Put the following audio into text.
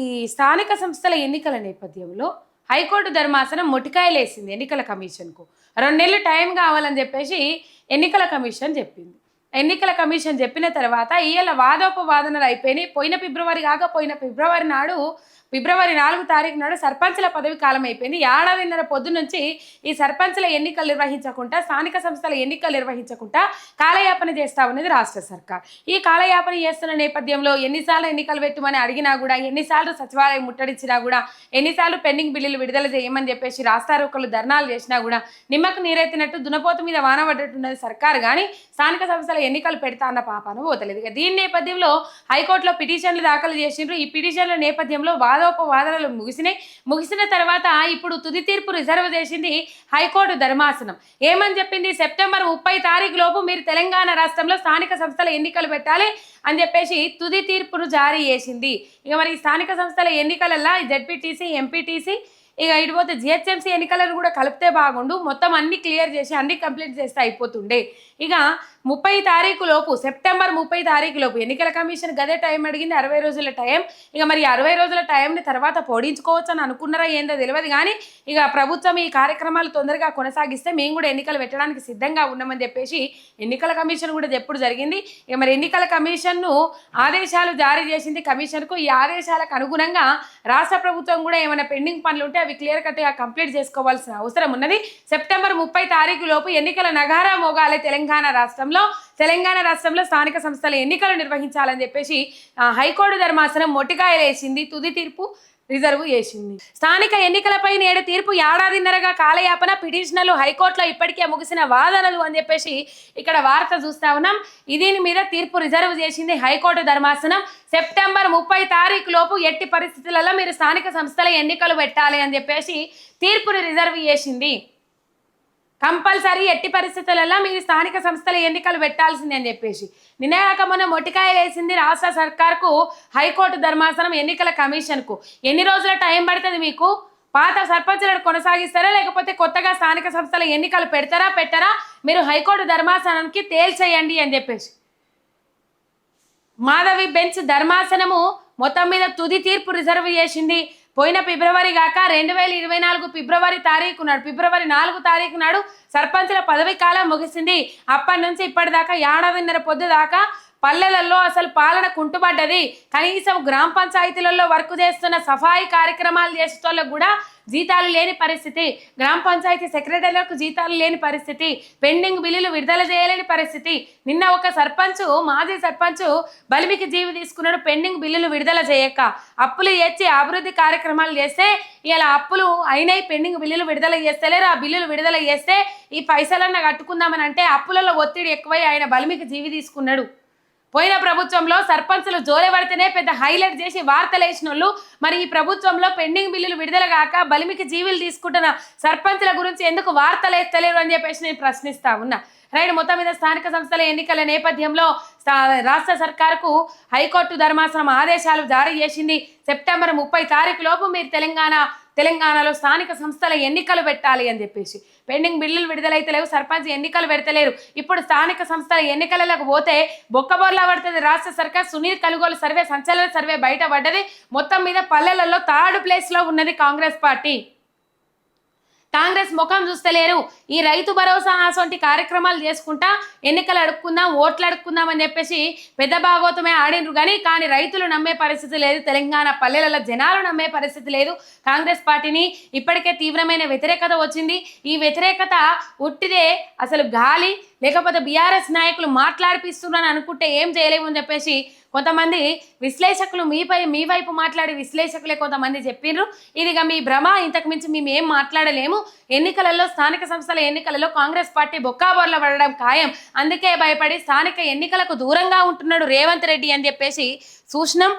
ఈ స్థానిక సంస్థల ఎన్నికల నేపథ్యంలో హైకోర్టు ధర్మాసనం మొటికాయలేసింది ఎన్నికల కమిషన్కు. రెండు నెలలు టైం కావాలని చెప్పేసి ఎన్నికల కమిషన్ చెప్పింది. ఎన్నికల కమిషన్ చెప్పిన తర్వాత ఈయన వాదోపవాదనలు అయిపోయినాయి. పోయిన ఫిబ్రవరి కాక పోయిన ఫిబ్రవరి నాడు ఫిబ్రవరి నాలుగు తారీఖు నాడు సర్పంచుల పదవి కాలం అయిపోయింది ఏడాదిన్నర పొద్దు నుంచి ఈ సర్పంచ్ల ఎన్నికలు నిర్వహించకుండా స్థానిక సంస్థల ఎన్నికలు నిర్వహించకుండా కాలయాపన చేస్తా ఉన్నది రాష్ట్ర సర్కార్. ఈ కాలయాపన చేస్తున్న నేపథ్యంలో ఎన్నిసార్లు ఎన్నికలు పెట్టమని అడిగినా కూడా ఎన్నిసార్లు సచివాలయం ముట్టడించినా కూడా ఎన్నిసార్లు పెండింగ్ బిల్లులు విడుదల చేయమని చెప్పేసి రాస్తారోకలు ధర్నాలు చేసినా కూడా నిమ్మకు నీరెత్తినట్టు దునపోత మీద వాన పడ్డట్టున్నది సర్కార్. కానీ స్థానిక సంస్థల ఎన్నికలు పెడతా అన్న పాపాను పోతలేదు. దీని నేపథ్యంలో హైకోర్టులో పిటిషన్లు దాఖలు చేసిండ్రు. ఈ పిటిషన్ల నేపథ్యంలో వాదోపవాదనలు ముగిసినాయి. ముగిసిన తర్వాత ఇప్పుడు తుది తీర్పు రిజర్వ్ చేసింది హైకోర్టు ధర్మాసనం. ఏమని చెప్పింది? సెప్టెంబర్ ముప్పై తారీఖు లోపు మీరు తెలంగాణ రాష్ట్రంలో స్థానిక సంస్థల ఎన్నికలు పెట్టాలి అని చెప్పేసి తుది తీర్పును జారీ చేసింది. ఇక మరి ఈ స్థానిక సంస్థల ఎన్నికలల్లో జెడ్పీటీసీ ఎంపీటీసీ ఇక ఇటు పోతే జిహెచ్ఎంసీ ఎన్నికలను కూడా కలిపితే బాగుండు. మొత్తం అన్ని క్లియర్ చేసి అన్ని కంప్లీట్ చేస్తే అయిపోతుండే. ఇక ముప్పై తారీఖు లోపు సెప్టెంబర్ ముప్పై తారీఖు లోపు ఎన్నికల కమిషన్ గదే టైం అడిగింది అరవై రోజుల టైం. ఇక మరి అరవై రోజుల టైంని తర్వాత పొడించుకోవచ్చు అని అనుకున్నారా ఏందో తెలియదు కానీ ఇక ప్రభుత్వం ఈ కార్యక్రమాలు తొందరగా కొనసాగిస్తే మేము కూడా ఎన్నికలు పెట్టడానికి సిద్ధంగా ఉన్నామని చెప్పేసి ఎన్నికల కమిషన్ కూడా ఎప్పుడు జరిగింది. ఇక మరి ఎన్నికల కమిషన్ను ఆదేశాలు జారీ చేసింది కమిషన్కు. ఈ ఆదేశాలకు అనుగుణంగా రాష్ట్ర ప్రభుత్వం కూడా ఏమైనా పెండింగ్ పనులు ఉంటే అవి క్లియర్ కట్గా కంప్లీట్ చేసుకోవాల్సిన అవసరం ఉన్నది. సెప్టెంబర్ ముప్పై తారీఖు లోపు ఎన్నికల నగారా మోగాలే తెలంగాణ రాష్ట్రంలో. తెలంగాణ రాష్ట్రంలో స్థానిక సంస్థల ఎన్నికలు నిర్వహించాలని చెప్పేసి హైకోర్టు ధర్మాసనం మొట్టికాయలేసింది తుది తీర్పు రిజర్వ్ చేసింది. స్థానిక ఎన్నికలపై నేడు తీర్పు ఏడాదిన్నరగా కాలయాపన పిటిషనర్లు హైకోర్టులో ఇప్పటికే ముగిసిన వాదనలు అని చెప్పేసి ఇక్కడ వార్త చూస్తా ఉన్నాం. దీని మీద తీర్పు రిజర్వ్ చేసింది హైకోర్టు ధర్మాసనం. సెప్టెంబర్ ముప్పై తారీఖు లోపు ఎట్టి పరిస్థితులలో మీరు స్థానిక సంస్థల ఎన్నికలు పెట్టాలి అని చెప్పేసి తీర్పును రిజర్వ్ చేసింది. కంపల్సరీ ఎట్టి పరిస్థితులలో మీరు స్థానిక సంస్థల ఎన్నికలు పెట్టాల్సిందే అని చెప్పేసి. నిన్నగాక మొన్న మొట్టికాయ వేసింది రాష్ట్ర సర్కార్కు హైకోర్టు ధర్మాసనం ఎన్నికల కమిషన్కు. ఎన్ని రోజుల టైం పడుతుంది మీకు? పాత సర్పంచులను కొనసాగిస్తారా లేకపోతే కొత్తగా స్థానిక సంస్థల ఎన్నికలు పెడతారా పెట్టారా? మీరు హైకోర్టు ధర్మాసనానికి తేల్చేయండి అని చెప్పేసి. మాధవి బెంచ్ ధర్మాసనము మొత్తం మీద తుది తీర్పు రిజర్వ్ చేసింది. పోయిన ఫిబ్రవరి కాక రెండు వేల ఇరవై నాలుగు ఫిబ్రవరి తారీఖు నాడు ఫిబ్రవరి నాలుగు తారీఖు నాడు సర్పంచుల పదవి కాలం ముగిసింది. అప్పటి నుంచి ఇప్పటిదాకా ఏడాదిన్నర పొద్దు దాకా పల్లెలలో అసలు పాలన కుంటుపడ్డది కనీసం గ్రామ పంచాయతీలలో వర్క్ చేస్తున్న సఫాయి కార్యక్రమాలు చేసేటోళ్ళకు కూడా జీతాలు లేని పరిస్థితి. గ్రామ పంచాయతీ సెక్రటరీలకు జీతాలు లేని పరిస్థితి. పెండింగ్ బిల్లులు విడుదల చేయలేని పరిస్థితి. నిన్న ఒక సర్పంచ్ మాజీ సర్పంచ్ బలిమికి జీవి తీసుకున్నాడు. పెండింగ్ బిల్లులు విడుదల చేయక అప్పులు చేసి అభివృద్ధి కార్యక్రమాలు చేస్తే ఇలా అప్పులు అయినాయి. పెండింగ్ బిల్లులు విడుదల చేస్తలేరు. ఆ బిల్లులు విడుదల చేస్తే ఈ పైసలన్న కట్టుకుందామని అంటే అప్పులలో ఒత్తిడి ఎక్కువై ఆయన బలిమికి జీవి తీసుకున్నాడు. పోయిన ప్రభుత్వంలో సర్పంచులు జోలెవడితేనే పెద్ద హైలైట్ చేసి వార్తలు వేసిన వాళ్ళు మరి ఈ ప్రభుత్వంలో పెండింగ్ బిల్లులు విడుదల కాక బలిమికి జీవులు తీసుకుంటున్న సర్పంచుల గురించి ఎందుకు వార్తలు వేస్తలేరు అని చెప్పేసి నేను ప్రశ్నిస్తా ఉన్నా. రైట్ మొత్తం మీద స్థానిక సంస్థల ఎన్నికల నేపథ్యంలో స్థా- రాష్ట్ర సర్కార్కు హైకోర్టు ధర్మాసనం ఆదేశాలు జారీ చేసింది. సెప్టెంబర్ ముప్పై తారీఖు లోపు మీరు తెలంగాణ తెలంగాణలో స్థానిక సంస్థల ఎన్నికలు పెట్టాలి అని చెప్పేసి. పెండింగ్ బిల్లులు విడుదలైతే లేవు సర్పంచ్ ఎన్నికలు పెడతలేరు. ఇప్పుడు స్థానిక సంస్థల ఎన్నికలకు పోతే బొక్కబోర్లా పడుతుంది. రాష్ట్ర సర్కార్ సునీల్ కలుగోలు సర్వే సంచలన సర్వే బయట మొత్తం మీద పల్లెలలో థర్డ్ ప్లేస్లో ఉన్నది కాంగ్రెస్ పార్టీ. కాంగ్రెస్ ముఖం చూస్తలేరు ఈ రైతు భరోసా అసొంటి కార్యక్రమాలు చేసుకుంటా ఎన్నికలు అడుక్కుందాం ఓట్లు అడుక్కుందాం అని చెప్పేసి పెద్ద భాగోతమే ఆడినరు. కానీ కానీ రైతులు నమ్మే పరిస్థితి లేదు. తెలంగాణ పల్లెలలో జనాలు నమ్మే పరిస్థితి లేదు. కాంగ్రెస్ పార్టీని ఇప్పటికే తీవ్రమైన వ్యతిరేకత వచ్చింది. ఈ వ్యతిరేకత ఉట్టిదే అసలు గాలి లేకపోతే బీఆర్ఎస్ నాయకులు మాట్లాడిపిస్తున్నారని అనుకుంటే ఏం చేయలేము అని చెప్పేసి కొంతమంది విశ్లేషకులు మీపై మీ వైపు మాట్లాడే విశ్లేషకులే కొంతమంది చెప్పిండ్రు ఇదిగా మీ భ్రమ ఇంతకు మించి మేము ఏం మాట్లాడలేము. ఎన్నికలలో స్థానిక సంస్థల ఎన్నికలలో కాంగ్రెస్ పార్టీ బొక్కాబోర్ల పడడం ఖాయం. అందుకే భయపడి స్థానిక ఎన్నికలకు దూరంగా ఉంటున్నాడు రేవంత్ రెడ్డి అని చెప్పేసి సూచనం.